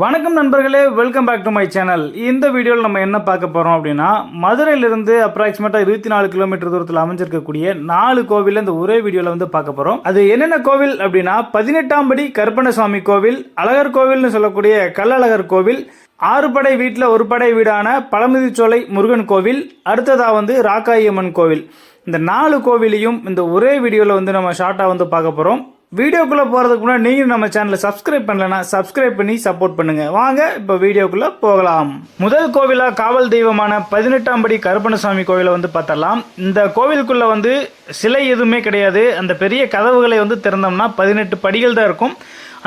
வணக்கம் நண்பர்களே welcome back to my channel இந்த வீடியோவில் நம்ம என்ன பார்க்க போகிறோம் அப்படின்னா மதுரையிலிருந்து அப்ராக்சிமேட்டாக இருபத்தி நாலு கிலோமீட்டர் தூரத்தில் அமைஞ்சிருக்கக்கூடிய நாலு கோவில் இந்த ஒரே வீடியோவில் வந்து பார்க்க போகிறோம் அது என்னென்ன கோவில் அப்படின்னா பதினெட்டாம் படி கருப்பணசாமி கோவில் அழகர் கோவில்னு சொல்லக்கூடிய கல்லழகர் கோவில் ஆறு படை வீட்டில் ஒரு படை வீடான பழமுதிச்சோலை முருகன் கோவில் அடுத்ததாக வந்து ராக்காயம்மன் கோவில். இந்த நாலு கோவிலையும் இந்த ஒரே வீடியோவில் வந்து நம்ம ஷார்ட்டாக வந்து பார்க்க போகிறோம் வீடியோக்குள்ளே போகிறதுக்கு முன்னாடி நீங்கள் நம்ம சேனலை சப்ஸ்கிரைப் பண்ணலனா சப்ஸ்கிரைப் பண்ணி சப்போர்ட் பண்ணுங்கள் வாங்க இப்போ வீடியோக்குள்ளே போகலாம். முதல் கோவிலாக காவல் தெய்வமான பதினெட்டாம் படி கருப்பணசாமி கோவிலை வந்து பார்த்தலாம் இந்த கோவிலுக்குள்ளே வந்து சிலை எதுவுமே கிடையாது. அந்த பெரிய கதவுகளை வந்து திறந்தோம்னா பதினெட்டு படிகள் தான் இருக்கும்.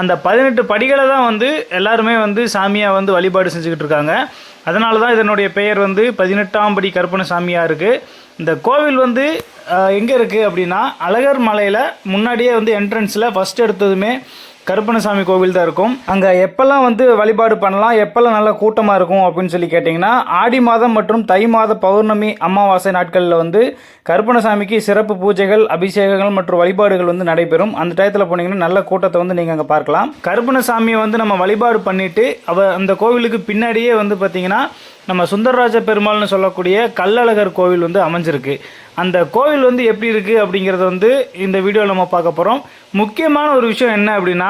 அந்த பதினெட்டு படிகளை தான் வந்து எல்லாருமே வந்து சாமியாக வந்து வழிபாடு செஞ்சுக்கிட்டு இருக்காங்க. அதனால தான் இதனுடைய பெயர் வந்து பதினெட்டாம் படி கருப்பணசாமியாக இருக்குது இந்த கோவில் வந்து எங்கே இருக்குது அப்படின்னா அழகர் மலையில் முன்னாடியே வந்து என்ட்ரன்ஸில் ஃபஸ்ட் எடுத்ததுமே கருப்பணசாமி கோவில் தான் இருக்கும். அங்கே எப்போல்லாம் வந்து வழிபாடு பண்ணலாம் எப்போல்லாம் நல்ல கூட்டமாக இருக்கும் அப்படின்னு சொல்லி கேட்டிங்கன்னா ஆடி மாதம் மற்றும் தை மாத பௌர்ணமி அமாவாசை நாட்களில் வந்து கருப்பணசாமிக்கு சிறப்பு பூஜைகள் அபிஷேகங்கள் மற்றும் வழிபாடுகள் வந்து நடைபெறும். அந்த டயத்தில் போனீங்கன்னா நல்ல கூட்டத்தை வந்து நீங்கள் அங்கே பார்க்கலாம். கருப்பணசாமியை வந்து நம்ம வழிபாடு பண்ணிவிட்டு அவ அந்த கோவிலுக்கு பின்னாடியே வந்து பார்த்திங்கன்னா நம்ம சுந்தரராஜ பெருமாள்னு சொல்லக்கூடிய கல்லழகர் கோவில் வந்து அமைஞ்சிருக்கு. அந்த கோவில் வந்து எப்படி இருக்குது அப்படிங்கிறத வந்து இந்த வீடியோவில் நம்ம பார்க்க போகிறோம் முக்கியமான ஒரு விஷயம் என்ன அப்படின்னா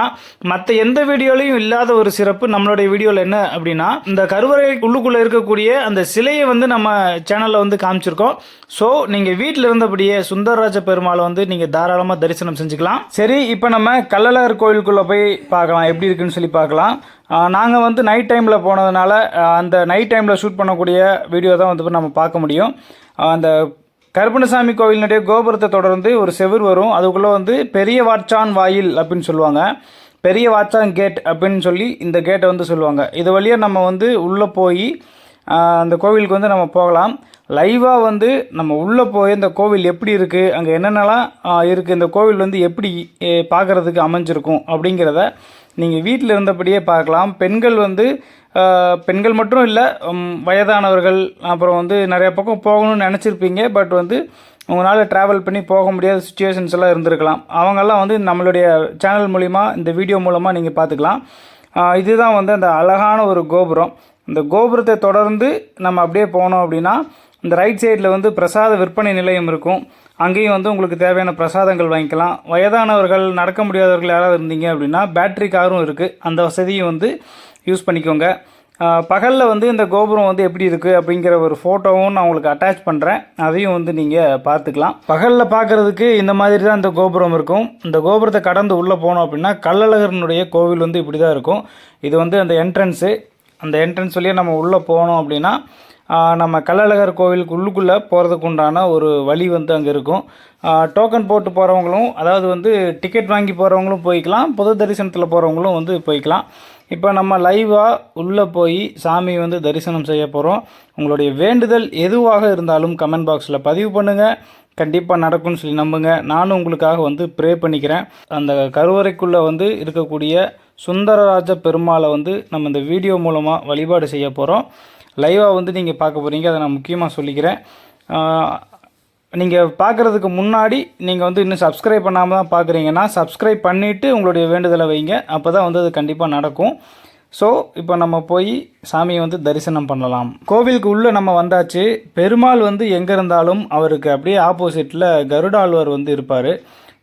மற்ற எந்த வீடியோலையும் இல்லாத ஒரு சிறப்பு நம்மளுடைய வீடியோவில் என்ன அப்படின்னா இந்த கருவறை உள்ளுக்குள்ளே இருக்கக்கூடிய அந்த சிலையை வந்து நம்ம சேனலில் வந்து காமிச்சிருக்கோம். ஸோ நீங்கள் வீட்டில் இருந்தபடியே சுந்தரராஜ பெருமாளை வந்து நீங்கள் தாராளமாக தரிசனம் செஞ்சுக்கலாம். சரி இப்போ நம்ம கல்லழகர் கோவிலுக்குள்ளே போய் பார்க்கலாம். எப்படி இருக்குன்னு சொல்லி பார்க்கலாம். நாங்கள் வந்து நைட் டைமில் போனதுனால அந்த நைட் டைமில் ஷூட் பண்ணக்கூடிய வீடியோ தான் வந்து நம்ம பார்க்க முடியும். அந்த கருப்பணசாமி கோவிலினுடைய கோபுரத்தை தொடர்ந்து ஒரு செவுர் வரும். அதுக்குள்ளே வந்து பெரிய வாட்சான் வாயில் அப்படின்னு சொல்லுவாங்க. பெரிய வாட்சான் கேட் அப்படின்னு சொல்லி இந்த கேட்டை வந்து சொல்லுவாங்க. இது வழியாக நம்ம வந்து உள்ளே போய் அந்த கோவிலுக்கு வந்து நம்ம போகலாம். லைவாக வந்து நம்ம உள்ளே போய் இந்த கோவில் எப்படி இருக்குது அங்கே என்னென்னலாம் இருக்குது இந்த கோவில் வந்து எப்படி பார்க்குறதுக்கு அமைஞ்சிருக்கும் அப்படிங்கிறத நீங்கள் வீட்டில் இருந்தபடியே பார்க்கலாம். பெண்கள் வந்து பெண்கள் மட்டும் இல்லை வயதானவர்கள் அப்புறம் வந்து நிறைய பக்கம் போகணும்னு நினச்சிருப்பீங்க பட் வந்து உங்களால் ட்ராவல் பண்ணி போக முடியாத சுச்சுவேஷன்ஸ் எல்லாம் இருந்திருக்கலாம். அவங்கெல்லாம் வந்து நம்மளுடைய சேனல் மூலிமா இந்த வீடியோ மூலமாக நீங்கள் பார்த்துக்கலாம். இதுதான் வந்து அந்த அழகான ஒரு கோபுரம். இந்த கோபுரத்தை தொடர்ந்து நம்ம அப்படியே போனோம் அப்படின்னா இந்த ரைட் சைடில் வந்து பிரசாத விற்பனை நிலையம் இருக்கும். அங்கேயும் வந்து உங்களுக்கு தேவையான பிரசாதங்கள் வாங்கிக்கலாம். வயதானவர்கள் நடக்க முடியாதவர்கள் யாராவது இருந்தீங்க அப்படின்னா பேட்டரி காரும் இருக்குது அந்த வசதியும் வந்து யூஸ் பண்ணிக்கோங்க. பகலில் வந்து இந்த கோபுரம் வந்து எப்படி இருக்குது அப்படிங்கிற ஒரு ஃபோட்டோவும் நான் உங்களுக்கு அட்டாச் பண்ணுறேன் அதையும் வந்து நீங்கள் பார்த்துக்கலாம். பகலில் பார்க்குறதுக்கு இந்த மாதிரி தான் இந்த கோபுரம் இருக்கும். இந்த கோபுரத்தை கடந்து உள்ளே போனோம் அப்படின்னா கள்ளழகரனுடைய கோவில் வந்து இப்படி தான் இருக்கும். இது வந்து அந்த என்ட்ரன்ஸு அந்த என்ட்ரன்ஸ் வழியாக நம்ம உள்ளே போனோம் அப்படின்னா நம்ம கள்ளழகர் கோவிலுக்கு உள்ளுக்குள்ளே போகிறதுக்கு உண்டான ஒரு வழி வந்து அங்கே இருக்கும். டோக்கன் போட்டு போகிறவங்களும் அதாவது வந்து டிக்கெட் வாங்கி போகிறவங்களும் போய்க்கலாம் பொது தரிசனத்தில் போகிறவங்களும் வந்து போய்க்கலாம். இப்போ நம்ம லைவாக உள்ளே போய் சாமி வந்து தரிசனம் செய்ய போகிறோம் உங்களுடைய வேண்டுதல் எதுவாக இருந்தாலும் கமெண்ட் பாக்ஸில் பதிவு பண்ணுங்கள் கண்டிப்பாக நடக்கும்னு சொல்லி நம்புங்க. நானும் உங்களுக்காக வந்து ப்ரே பண்ணிக்கிறேன். அந்த கருவறைக்குள்ளே வந்து இருக்கக்கூடிய சுந்தரராஜ பெருமாளை வந்து நம்ம இந்த வீடியோ மூலமாக வழிபாடு செய்ய போகிறோம் லைவாக வந்து நீங்கள் பார்க்க போகிறீங்க அதை நான் முக்கியமாக சொல்லிக்கிறேன். நீங்கள் பார்க்குறதுக்கு முன்னாடி நீங்கள் வந்து இன்னும் சப்ஸ்கிரைப் பண்ணாமல் தான் பார்க்குறீங்கன்னா சப்ஸ்கிரைப் பண்ணிவிட்டு உங்களுடைய வேண்டுதலை வைங்க. அப்போ தான் வந்து அது கண்டிப்பாக நடக்கும். ஸோ இப்போ நம்ம போய் சாமியை வந்து தரிசனம் பண்ணலாம். கோவிலுக்கு உள்ளே நம்ம வந்தாச்சு. பெருமாள் வந்து எங்கே இருந்தாலும் அவருக்கு அப்படியே ஆப்போசிட்டில் கருடாழ்வார் வந்து இருப்பார்.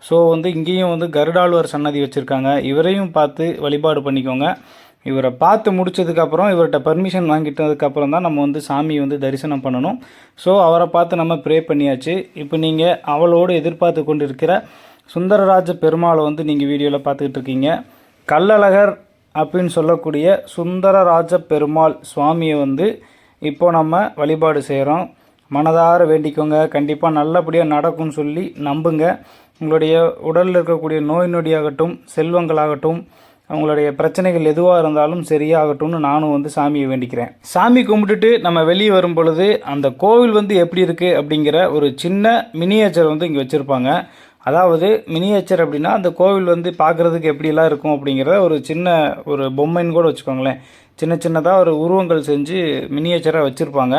ஸோ வந்து இங்கேயும் வந்து கருடாழ்வார் சன்னதி வச்சுருக்காங்க. இவரையும் பார்த்து வழிபாடு பண்ணிக்கோங்க. இவரை பார்த்து முடிச்சதுக்கப்புறம் இவர்கிட்ட பர்மிஷன் வாங்கிட்டதுக்கப்புறம் தான் நம்ம வந்து சாமியை வந்து தரிசனம் பண்ணணும். ஸோ அவரை பார்த்து நம்ம ப்ரே பண்ணியாச்சு. இப்போ நீங்கள் அவளோடு எதிர்பார்த்து கொண்டு இருக்கிற சுந்தரராஜ பெருமாளை வந்து நீங்கள் வீடியோவில் பார்த்துக்கிட்டு இருக்கீங்க. கள்ளழகர் அப்படின்னு சொல்லக்கூடிய சுந்தரராஜ பெருமாள் சுவாமியை வந்து இப்போ நம்ம வழிபாடு செய்கிறோம் மனதார வேண்டிக்கோங்க. கண்டிப்பாக நல்லபடியாக நடக்கும்னு சொல்லி நம்புங்க. உங்களுடைய உடலில் இருக்கக்கூடிய நோய் நொடியாகட்டும் செல்வங்களாகட்டும் அவங்களுடைய பிரச்சனைகள் எதுவாக இருந்தாலும் சரியாகட்டும்னு நானும் வந்து சாமியை வேண்டிக்கிறேன். சாமி கும்பிட்டுட்டு நம்ம வெளியே வரும் பொழுது அந்த கோவில் வந்து எப்படி இருக்குது அப்படிங்கிற ஒரு சின்ன மினியேச்சர் வந்து இங்கே வச்சுருப்பாங்க. அதாவது மினியேச்சர் அப்படின்னா அந்த கோவில் வந்து பார்க்குறதுக்கு எப்படிலாம் இருக்கும் அப்படிங்கிறத ஒரு சின்ன ஒரு பொம்மைன்னு கூட வச்சுக்கோங்களேன். சின்ன சின்னதாக ஒரு உருவங்கள் செஞ்சு மினியேச்சராக வச்சுருப்பாங்க.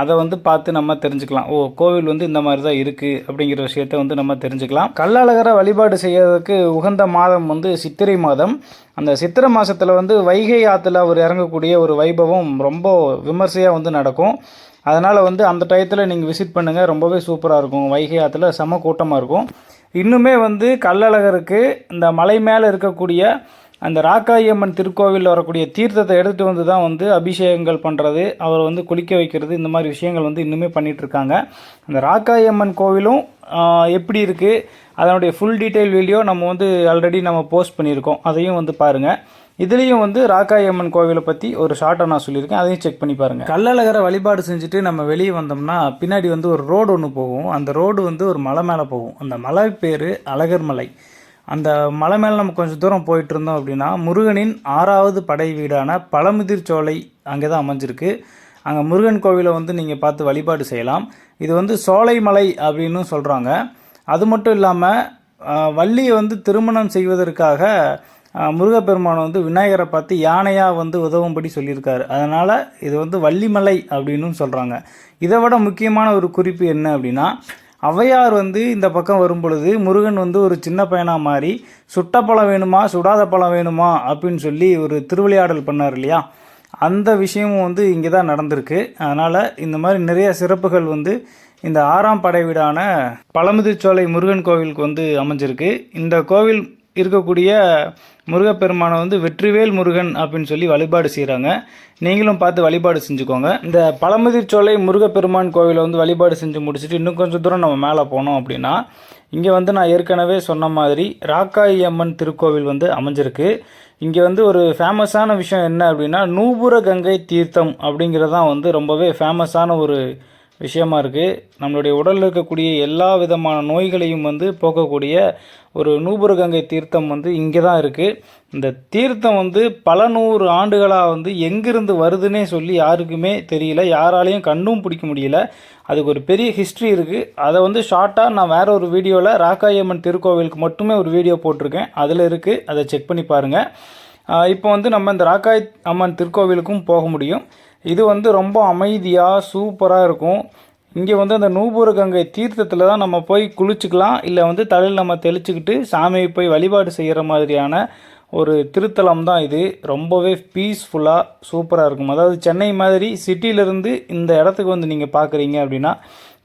அதை வந்து பார்த்து நம்ம தெரிஞ்சுக்கலாம். ஓ கோவில் வந்து இந்த மாதிரி தான் இருக்குது அப்படிங்கிற விஷயத்த வந்து நம்ம தெரிஞ்சுக்கலாம். கள்ளழகரை வழிபாடு செய்யறதுக்கு உகந்த மாதம் வந்து சித்திரை மாதம். அந்த சித்திரை மாதத்தில் வந்து வைகை ஆற்றுல அவர் இறங்கக்கூடிய ஒரு வைபவம் ரொம்ப விமர்சையாக வந்து நடக்கும். அதனால் வந்து அந்த டயத்தில் நீங்கள் விசிட் பண்ணுங்கள் ரொம்பவே சூப்பராக இருக்கும். வைகை ஆற்றுல செம கூட்டமாக இருக்கும். இன்னுமே வந்து கள்ளழகருக்கு இந்த மலை மேலே இருக்கக்கூடிய அந்த ராக்காயம்மன் திருக்கோவிலில் வரக்கூடிய தீர்த்தத்தை எடுத்துகிட்டு வந்து தான் வந்து அபிஷேகங்கள் பண்ணுறது அவரை வந்து குளிக்க வைக்கிறது இந்த மாதிரி விஷயங்கள் வந்து இன்னுமே பண்ணிகிட்ருக்காங்க அந்த ராக்காயம்மன் கோவிலும் எப்படி இருக்குது அதனுடைய ஃபுல் டீட்டெயில் வீடியோ நம்ம வந்து ஆல்ரெடி நம்ம போஸ்ட் பண்ணியிருக்கோம். அதையும் வந்து பாருங்கள் இதுலேயும் வந்து ராக்காயம்மன் கோவிலை பற்றி ஒரு ஷார்ட்டாக நான் சொல்லியிருக்கேன். அதையும் செக் பண்ணி பாருங்கள் கள்ளழகரை வழிபாடு செஞ்சுட்டு நம்ம வெளியே வந்தோம்னா பின்னாடி வந்து ஒரு ரோடு ஒன்று போகும். அந்த ரோடு வந்து ஒரு மலை மேலே போகும். அந்த மலை பேர் அழகர் மலை. அந்த மலை மேலே நம்ம கொஞ்சம் தூரம் போயிட்டு இருந்தோம் அப்படின்னா முருகனின் ஆறாவது படை வீடான பழமுதிர் சோலை அங்கே தான் அமைஞ்சிருக்கு. அங்கே முருகன் கோவிலை வந்து நீங்கள் பார்த்து வழிபாடு செய்யலாம். இது வந்து சோலை மலை அப்படின்னு சொல்கிறாங்க அது மட்டும் இல்லாமல் வள்ளியை வந்து திருமணம் செய்வதற்காக ஆஹ், முருகப்பெருமான் வந்து விநாயகரை பார்த்து யானையாக வந்து உதவும்படி சொல்லியிருக்காரு. அதனால் இது வந்து வள்ளிமலை அப்படின்னு சொல்கிறாங்க இதை விட முக்கியமான ஒரு குறிப்பு என்ன அப்படின்னா ஔவையார் வந்து இந்த பக்கம் வரும்பொழுது முருகன் வந்து ஒரு சின்ன பையனாக மாறி சுட்ட பழம் வேணுமா? சுடாத பழம் வேணுமா? அப்படின்னு சொல்லி ஒரு திருவிளையாடல் பண்ணார் இல்லையா? அந்த விஷயமும் வந்து இங்கே தான் நடந்திருக்கு. அதனால் இந்த மாதிரி நிறைய சிறப்புகள் வந்து இந்த ஆறாம் படை வீடான பழமுதிர்ச்சோலை முருகன் கோவிலுக்கு வந்து அமைஞ்சிருக்கு. இந்த கோவில் இருக்கக்கூடிய முருகப்பெருமானை வந்து வெற்றிவேல் முருகன் அப்படின்னு சொல்லி வழிபாடு செய்கிறாங்க நீங்களும் பார்த்து வழிபாடு செஞ்சுக்கோங்க. இந்த பழமுதிர்ச்சோலை முருகப்பெருமான் கோவிலை வந்து வழிபாடு செஞ்சு முடிச்சுட்டு இன்னும் கொஞ்சம் தூரம் நம்ம மேலே போனோம் அப்படின்னா இங்கே வந்து நான் ஏற்கனவே சொன்ன மாதிரி ராக்காயி அம்மன் திருக்கோவில் வந்து அமைஞ்சிருக்கு. இங்கே வந்து ஒரு ஃபேமஸான விஷயம் என்ன அப்படின்னா நூபுர கங்கை தீர்த்தம் அப்படிங்கிறது தான் வந்து ரொம்பவே ஃபேமஸான ஒரு விஷயமா இருக்குது நம்மளுடைய உடலில் இருக்கக்கூடிய எல்லா விதமான நோய்களையும் வந்து போக்கக்கூடிய ஒரு நூபுரகங்கை தீர்த்தம் வந்து இங்கே தான் இருக்குது இந்த தீர்த்தம் வந்து பல நூறு ஆண்டுகளாக வந்து எங்கிருந்து வருதுன்னே சொல்லி யாருக்குமே தெரியல. யாராலையும் கண்ணும் பிடிக்க முடியல. அதுக்கு ஒரு பெரிய ஹிஸ்ட்ரி இருக்குது அதை வந்து ஷார்ட்டாக நான் வேறு ஒரு வீடியோவில் ராக்காயம்மன் திருக்கோவிலுக்கு மட்டுமே ஒரு வீடியோ போட்டிருக்கேன். அதில் இருக்குது அதை செக் பண்ணி பாருங்கள் இப்போ வந்து நம்ம இந்த ராக்காய் அம்மன் திருக்கோவிலுக்கும் போக முடியும். இது வந்து ரொம்ப அமைதியாக சூப்பராக இருக்கும். இங்கே வந்து அந்த நூபுர கங்கை தீர்த்தத்தில் தான் நம்ம போய் குளிச்சுக்கலாம். இல்லை வந்து தலையில் நம்ம தெளிச்சுக்கிட்டு சாமியை போய் வழிபாடு செய்கிற மாதிரியான ஒரு திருத்தலம் தான் இது. ரொம்பவே பீஸ்ஃபுல்லாக சூப்பராக இருக்கும். அதாவது சென்னை மாதிரி சிட்டியிலேருந்து இந்த இடத்துக்கு வந்து நீங்கள் பார்க்குறீங்க அப்படின்னா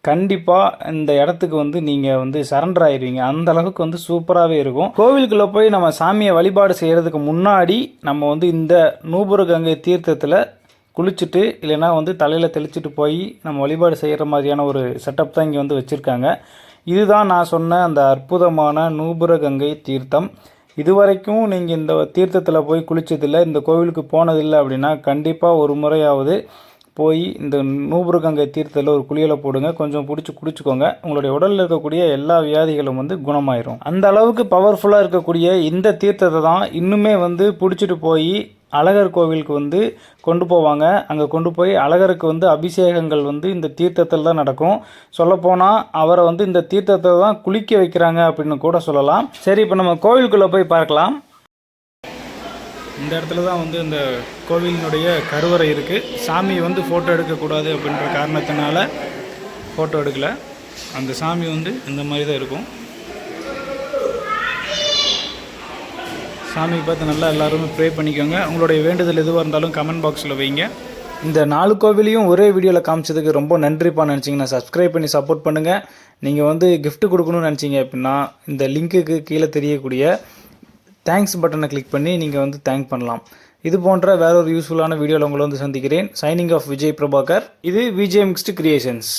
கண்டிப்பாக இந்த இடத்துக்கு வந்து நீங்கள் வந்து சரண்டர் ஆயிடுவீங்க அந்த அளவுக்கு வந்து சூப்பராகவே இருக்கும். கோவிலுக்குள்ளே போய் நம்ம சாமியை வழிபாடு செய்கிறதுக்கு முன்னாடி நம்ம வந்து இந்த நூபுர கங்கை தீர்த்தத்தில் குளிச்சுட்டு இல்லைன்னா வந்து தலையில் தெளிச்சுட்டு போய் நம்ம வழிபாடு செய்கிற மாதிரியான ஒரு செட்டப் தான் இங்கே வந்து வச்சுருக்காங்க. இதுதான் நான் சொன்ன அந்த அற்புதமான நூபுர கங்கை தீர்த்தம். இதுவரைக்கும் நீங்கள் இந்த தீர்த்தத்தில் போய் குளிச்சதில்லை இந்த கோவிலுக்கு போனதில்லை அப்படின்னா கண்டிப்பாக ஒரு முறையாவது போய் இந்த நூபுரகங்கை தீர்த்தத்தில் ஒரு குளியலை போடுங்க. கொஞ்சம் பிடிச்சி குடிச்சுக்கோங்க. உங்களுடைய உடலில் இருக்கக்கூடிய எல்லா வியாதிகளும் வந்து குணமாயிரும். அந்த அளவுக்கு பவர்ஃபுல்லாக இருக்கக்கூடிய இந்த தீர்த்தத்தை தான் இன்னுமே வந்து பிடிச்சிட்டு போய் அழகர் கோவிலுக்கு வந்து கொண்டு போவாங்க. அங்கே கொண்டு போய் அழகருக்கு வந்து அபிஷேகங்கள் வந்து இந்த தீர்த்தத்தில் தான் நடக்கும். சொல்லப்போனால் அவரை வந்து இந்த தீர்த்தத்தை தான் குளிக்க வைக்கிறாங்க அப்படின்னு கூட சொல்லலாம். சரி இப்போ நம்ம கோவிலுக்குள்ளே போய் பார்க்கலாம். இந்த இடத்துல தான் வந்து இந்த கோவிலினுடைய கருவறை இருக்குது சாமி வந்து ஃபோட்டோ எடுக்கக்கூடாது அப்படின்ற காரணத்தினால ஃபோட்டோ எடுக்கலை. அந்த சாமி வந்து இந்த மாதிரி தான் இருக்கும். சாமி பார்த்து நல்லா எல்லாருமே ப்ரே பண்ணிக்கோங்க. உங்களுடைய வேண்டுதல் எதுவாக இருந்தாலும் கமெண்ட் பாக்ஸில் வைங்க. இந்த நாலு கோவிலையும் ஒரே வீடியோவில் காமிச்சதுக்கு ரொம்ப நன்றிப்பா நினச்சிங்கன்னா சப்ஸ்கிரைப் பண்ணி சப்போர்ட் பண்ணுங்கள் நீங்கள் வந்து கிஃப்ட் கொடுக்கணும்னு நினச்சிங்க அப்படின்னா இந்த லிங்க்குக்கு கீழே தெரியக்கூடிய தேங்க்ஸ் பட்டனை கிளிக் பண்ணி நீங்கள் வந்து தேங்க் பண்ணலாம். இது போன்ற வேற ஒரு யூஸ்ஃபுல்லான வீடியோவில் உங்களை வந்து சந்திக்கிறேன். Signing off Vijay Prabhakar. இது விஜய் மிக்ஸ்டு கிரியேஷன்ஸ்